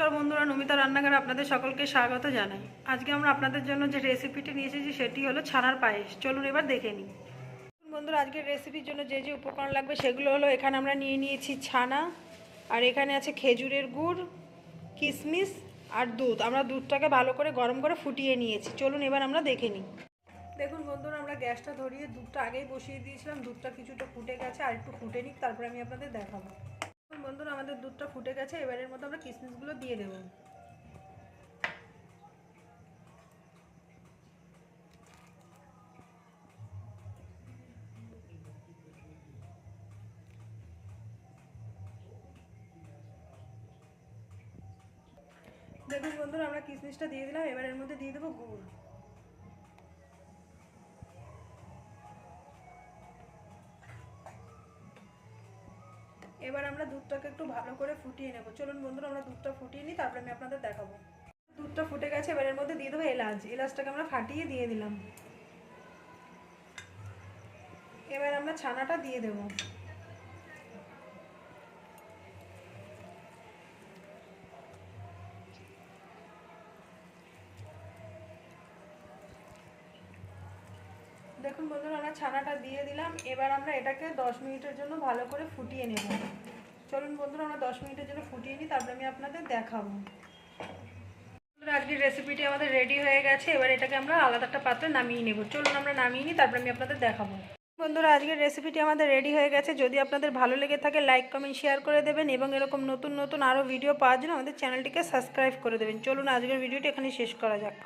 নমস্কার বন্ধুরা, নমিতা রান্নাঘরে আপনাদের সকলকে স্বাগত জানাই। আজকে আমরা আপনাদের জন্য যে রেসিপিটি নিয়ে এসেছি, সেটি হলো ছানার পায়েস। চলুন এবার দেখে নিই। বন্ধুরা, আজকের রেসিপির জন্য যে যে উপকরণ লাগবে, সেগুলো হলো এখানে আমরা নিয়ে নিয়েছি ছানা, আর এখানে আছে খেজুরের গুড় কিশমিশ আর দুধ। আমরা দুধটাকে ভালো করে গরম করে ফুটিয়ে নিয়েছি। চলুন এবার আমরা দেখে নিই। দেখুন বন্ধুরা, আমরা গ্যাসটা ধরিয়ে দুধটা আগেই বসিয়ে দিয়েছিলাম। দুধটা কিছুটা ফুটে গেছে, আর একটু ফুটে নিক, তারপরে আমি আপনাদের দেখাবো। বন্ধুরা আমাদের দুধটা ফুটে গেছে, এবারের মধ্যে আমরা কিশমিশগুলো দিয়ে দেবো। দেখুন বন্ধুরা, আমরা কিশমিশটা দিয়ে দিলাম, এবারের মধ্যে দিয়ে দেবো গুড়। এবার আমরা দুধটাকে একটু ভালো করে ফুটিয়ে নেব। চলুন বন্ধুরা, আমরা দুধটা ফুটিয়ে নিই, তারপরে আমি আপনাদের দেখাবো। দুধটা ফুটে গেছে, এবার এর মধ্যে দিয়ে দেবো এলাচ। এলাচটাকে আমরা ফাটিয়ে দিয়ে দিলাম। এবার আমরা ছানাটা দিয়ে দেবো। দেখুন বন্ধুরা, আমরা ছানাটা দিয়ে দিলাম। এবার আমরা এটাকে দশ মিনিটের জন্য ভালো করে ফুটিয়ে নেব। চলুন বন্ধুরা, আমরা দশ মিনিটের জন্য ফুটিয়ে নিই, তারপরে আমি আপনাদের দেখাবো। আজকের রেসিপিটি আমাদের রেডি হয়ে গেছে। এবার এটাকে আমরা আলাদা একটা পাত্রে নামিয়ে নেব। চলুন আমরা নামিয়ে নিই, তারপরে আমি আপনাদের দেখাবো। বন্ধুরা আজকের রেসিপিটি আমাদের রেডি হয়ে গেছে। যদি আপনাদের ভালো লেগে থাকে লাইক কমেন্ট শেয়ার করে দেবেন এবং এরকম নতুন নতুন আরও ভিডিও পাওয়ার জন্য আমাদের চ্যানেলটিকে সাবস্ক্রাইব করে দেবেন। চলুন আজকের ভিডিওটি এখানে শেষ করা যাক।